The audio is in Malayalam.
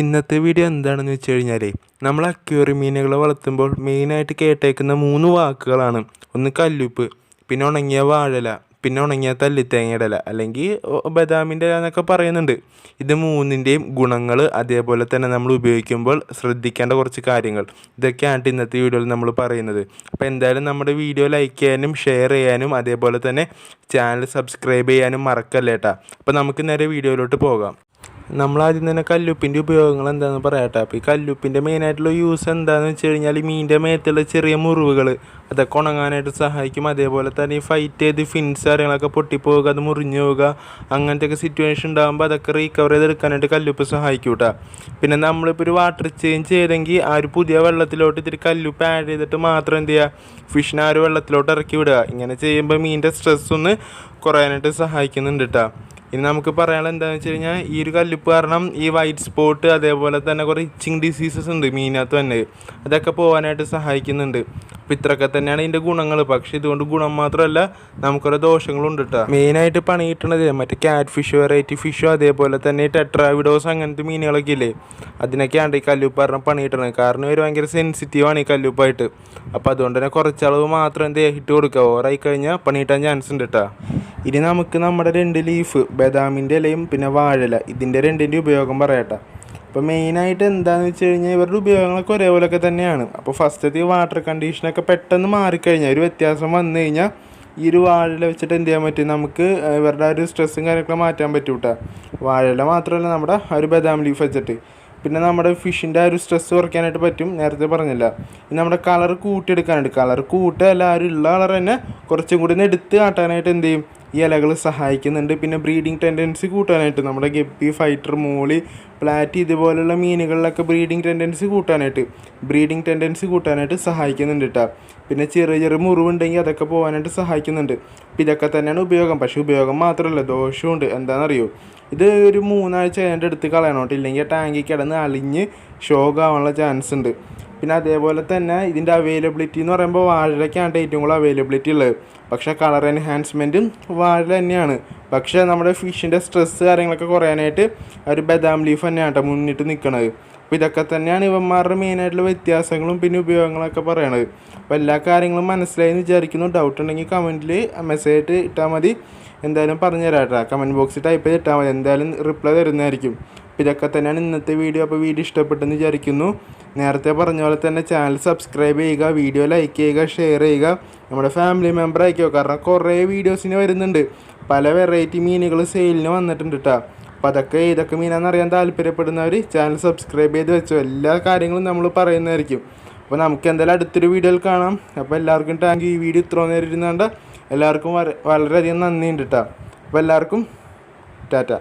ഇന്നത്തെ വീഡിയോ എന്താണെന്ന് വെച്ച് കഴിഞ്ഞാൽ നമ്മൾ അക്യൂറി മീനുകളെ വളർത്തുമ്പോൾ മെയിനായിട്ട് കേട്ടേക്കുന്ന മൂന്ന് വാക്കുകളാണ്. ഒന്ന് കല്ലുപ്പ് പിന്നെ ഉണങ്ങിയ വാഴല പിന്നെ ഉണങ്ങിയ തല്ലിത്തേങ്ങയുടെ ഇല അല്ലെങ്കിൽ ബദാമിന്റെ ഇല എന്നൊക്കെ പറയുന്നുണ്ട്. ഇത് മൂന്നിന്റെയും ഗുണങ്ങൾ അതേപോലെ തന്നെ നമ്മൾ ഉപയോഗിക്കുമ്പോൾ ശ്രദ്ധിക്കേണ്ട കുറച്ച് കാര്യങ്ങൾ. ഇതൊക്കെയാണ് ഇന്നത്തെ വീഡിയോയിൽ നമ്മൾ പറയുന്നത്. അപ്പോൾ എന്തായാലും നമ്മുടെ വീഡിയോ ലൈക്ക് ചെയ്യാനും ഷെയർ ചെയ്യാനും അതേപോലെ തന്നെ ചാനൽ സബ്സ്ക്രൈബ് ചെയ്യാനും മറക്കല്ലേട്ടാ അപ്പോൾ നമുക്ക് നേരെ വീഡിയോയിലോട്ട് പോകാം. നമ്മൾ ആദ്യം തന്നെ കല്ലുപ്പിന്റെ ഉപയോഗങ്ങൾ എന്താണെന്ന് പറയാട്ടെ. അപ്പോൾ ഈ കല്ലുപ്പിന്റെ മെയിനായിട്ടുള്ള യൂസ് എന്താണെന്ന് വെച്ച് കഴിഞ്ഞാൽ മീനിന്റെ മേത്തുള്ള ചെറിയ മുറിവുകൾ അതൊക്കെ ഉണങ്ങാനായിട്ട് സഹായിക്കും. അതേപോലെ തന്നെ ഈ ഫൈറ്റ് ചെയ്ത് ഫിൻസ് കാര്യങ്ങളൊക്കെ പൊട്ടിപ്പോവുക അത് മുറിഞ്ഞു പോവുക അങ്ങനത്തെയൊക്കെ സിറ്റുവേഷൻ ഉണ്ടാകുമ്പോൾ അതൊക്കെ റീകവർ ചെയ്തെടുക്കാനായിട്ട് കല്ലുപ്പ് സഹായിക്കും കേട്ടോ പിന്നെ നമ്മളിപ്പോൾ ഒരു വാട്ടർ ചേഞ്ച് ചെയ്തെങ്കിൽ ആ ഒരു പുതിയ വെള്ളത്തിലോട്ട് ഇത്തിരി കല്ലുപ്പ് ആഡ് ചെയ്തിട്ട് മാത്രം എന്ത് ചെയ്യുക ഫിഷിനെ ആ ഒരു വെള്ളത്തിലോട്ട് ഇറക്കി വിടുക. ഇങ്ങനെ ചെയ്യുമ്പോൾ മീനിന്റെ സ്ട്രെസ് ഒന്ന് കുറയാനായിട്ട് സഹായിക്കുന്നുണ്ട് കേട്ടോ ഇനി നമുക്ക് പറയാനുള്ളത് എന്താണെന്ന് വെച്ച് കഴിഞ്ഞാൽ ഈ ഒരു കല്ലിപ്പ് കാരണം ഈ വൈറ്റ് സ്പോട്ട് അതേപോലെ തന്നെ കുറേ ഇച്ചിങ് ഡിസീസസ് ഉണ്ട് മീനകത്ത് തന്നെ. അതൊക്കെ പോകാനായിട്ട് സഹായിക്കുന്നുണ്ട്. അപ്പോൾ ഇത്രയൊക്കെ തന്നെയാണ് ഇതിന്റെ ഗുണങ്ങൾ പക്ഷേ ഇതുകൊണ്ട് ഗുണം മാത്രമല്ല നമുക്കൊരു ദോഷങ്ങളും ഉണ്ട് കേട്ടോ മെയിനായിട്ട് പണി കിട്ടണത് മറ്റേ ക്യാറ്റ് ഫിഷ് വെറൈറ്റി ഫിഷോ അതേപോലെ തന്നെ ടെട്രാവിഡോസ് അങ്ങനത്തെ മീനുകളൊക്കെ ഇല്ലേ? അതിനൊക്കെയാണ് ഈ കല്ലുപ്പ് പറഞ്ഞ പണി കിട്ടണത് കാരണം ഇവർ ഭയങ്കര സെൻസിറ്റീവാണ് ഈ കല്ലുപ്പായിട്ട്. അപ്പോൾ അതുകൊണ്ട് തന്നെ കുറച്ചളവ് മാത്രം എന്ത് ഹിറ്റ് കൊടുക്കുക. ഓവറായി കഴിഞ്ഞാൽ പണി കിട്ടാൻ ചാൻസ് ഉണ്ട് കേട്ടോ ഇനി നമുക്ക് നമ്മുടെ രണ്ട് ലീഫ് ബദാമിന്റെ ഇലയും പിന്നെ വാഴല ഇതിന്റെ രണ്ടിന്റെ ഉപയോഗം പറയട്ടെ. അപ്പോൾ മെയിനായിട്ട് എന്താണെന്ന് വെച്ച് കഴിഞ്ഞാൽ ഇവരുടെ ഉപയോഗങ്ങളൊക്കെ ഒരേപോലെയൊക്കെ തന്നെയാണ്. അപ്പോൾ ഫസ്റ്റത്തെ ഈ വാട്ടർ കണ്ടീഷനൊക്കെ പെട്ടെന്ന് മാറിക്കഴിഞ്ഞാൽ ഒരു വ്യത്യാസം വന്നു കഴിഞ്ഞാൽ ഈ ഒരു വാഴല വെച്ചിട്ട് എന്ത് ചെയ്യാൻ പറ്റും? നമുക്ക് ഇവരുടെ ഒരു സ്ട്രെസ്സും കാര്യങ്ങളൊക്കെ മാറ്റാൻ പറ്റും കേട്ടോ വാഴല മാത്രമല്ല നമ്മുടെ ആ ഒരു ബദാം ലീഫ് വെച്ചിട്ട്. പിന്നെ നമ്മുടെ ഫിഷിന്റെ ആ ഒരു സ്ട്രെസ് കുറയ്ക്കാനായിട്ട് പറ്റും. നേരത്തെ പറഞ്ഞില്ല. ഇനി നമ്മുടെ കളർ കൂട്ടിയെടുക്കാനായിട്ട് കളർ കൂട്ടുകയല്ല ആ ഒരു ഉള്ള കളർ തന്നെ കുറച്ചും കൂടി എടുത്ത് കാട്ടാനായിട്ട് എന്ത് ചെയ്യും? ഈ ഇലകൾ സഹായിക്കുന്നുണ്ട്. പിന്നെ ബ്രീഡിങ് ടെൻഡൻസി കൂട്ടാനായിട്ട് നമ്മുടെ ഗപ്പി ഫൈറ്റർ മോളി പ്ലാറ്റി ഇതുപോലുള്ള മീനുകളിലൊക്കെ ബ്രീഡിങ് ടെൻഡൻസി കൂട്ടാനായിട്ട് ബ്രീഡിങ് ടെൻഡൻസി കൂട്ടാനായിട്ട് സഹായിക്കുന്നുണ്ട് കേട്ടോ പിന്നെ ചെറിയ ചെറിയ മുറിവുണ്ടെങ്കിൽ അതൊക്കെ പോകാനായിട്ട് സഹായിക്കുന്നുണ്ട്. അപ്പം ഇതൊക്കെ തന്നെയാണ് ഉപയോഗം. പക്ഷേ ഉപയോഗം മാത്രമല്ല ദോഷമുണ്ട് എന്താണെന്നറിയോ? ഇത് ഒരു മൂന്നാഴ്ച അതിന്റെ അടുത്ത് കളയണം ഇല്ലെങ്കിൽ ടാങ്കിൽ കിടന്ന് അളിഞ്ഞ് ഷോക്ക് ആവാനുള്ള ചാൻസ് ഉണ്ട് പിന്നെ അതേപോലെ തന്നെ ഇതിന്റെ അവൈലബിലിറ്റി എന്ന് പറയുമ്പോൾ വാഴയ്ക്കാണ് ഏറ്റവും കൂടുതൽ അവൈലബിലിറ്റി ഉള്ളത്. പക്ഷേ കളർ എൻഹാൻസ്മെന്റും വാഴ തന്നെയാണ്. പക്ഷേ നമ്മുടെ ഫിഷിന്റെ സ്ട്രെസ്സ് കാര്യങ്ങളൊക്കെ കുറയാനായിട്ട് ഒരു ബദാം ലീഫ് തന്നെയാണ് കേട്ടോ മുന്നിട്ട് നിൽക്കുന്നത് അപ്പോൾ ഇതൊക്കെ തന്നെയാണ് ഇവന്മാരുടെ മെയിനായിട്ടുള്ള വ്യത്യാസങ്ങളും പിന്നെ ഉപയോഗങ്ങളൊക്കെ പറയണത്. അപ്പോൾ എല്ലാ കാര്യങ്ങളും മനസ്സിലായി എന്ന് വിചാരിക്കുന്നു. ഡൗട്ട് ഉണ്ടെങ്കിൽ കമന്റിൽ മെസ്സേജ് ഇട്ടാൽ മതി. എന്തായാലും പറഞ്ഞു തരാം കേട്ടോ. കമന്റ് ബോക്സിൽ ടൈപ്പ് ചെയ്ത് ഇട്ടാൽ മതി. എന്തായാലും റിപ്ലൈ തരുന്നതായിരിക്കും. ഇതൊക്കെ തന്നെയാണ് ഇന്നത്തെ വീഡിയോ. അപ്പോൾ വീഡിയോ ഇഷ്ടപ്പെട്ടെന്ന് വിചാരിക്കുന്നു. നേരത്തെ പറഞ്ഞ പോലെ തന്നെ ചാനൽ സബ്സ്ക്രൈബ് ചെയ്യുക വീഡിയോ ലൈക്ക് ചെയ്യുക ഷെയർ ചെയ്യുക. നമ്മുടെ ഫാമിലി മെമ്പർ ആയിക്കോ കാരണം കുറേ വീഡിയോസിന് വരുന്നുണ്ട്. പല വെറൈറ്റി മീനുകൾ സെയിലിന് വന്നിട്ടുണ്ട് കേട്ടോ അപ്പോൾ അതൊക്കെ ഏതൊക്കെ മീനാണെന്ന് അറിയാൻ താല്പര്യപ്പെടുന്നവർ ചാനൽ സബ്സ്ക്രൈബ് ചെയ്ത് വെച്ചോ. എല്ലാ കാര്യങ്ങളും നമ്മൾ പറയുന്നതായിരിക്കും. അപ്പോൾ നമുക്ക് എന്തായാലും അടുത്തൊരു വീഡിയോയിൽ കാണാം. അപ്പോൾ എല്ലാവർക്കും താങ്ക് ഈ വീഡിയോ ഇത്ര നേരം ഇരുന്നുകൊണ്ട് എല്ലാവർക്കും വളരെയധികം നന്ദിയുണ്ട് കേട്ടോ അപ്പോൾ എല്ലാവർക്കും ടാറ്റ.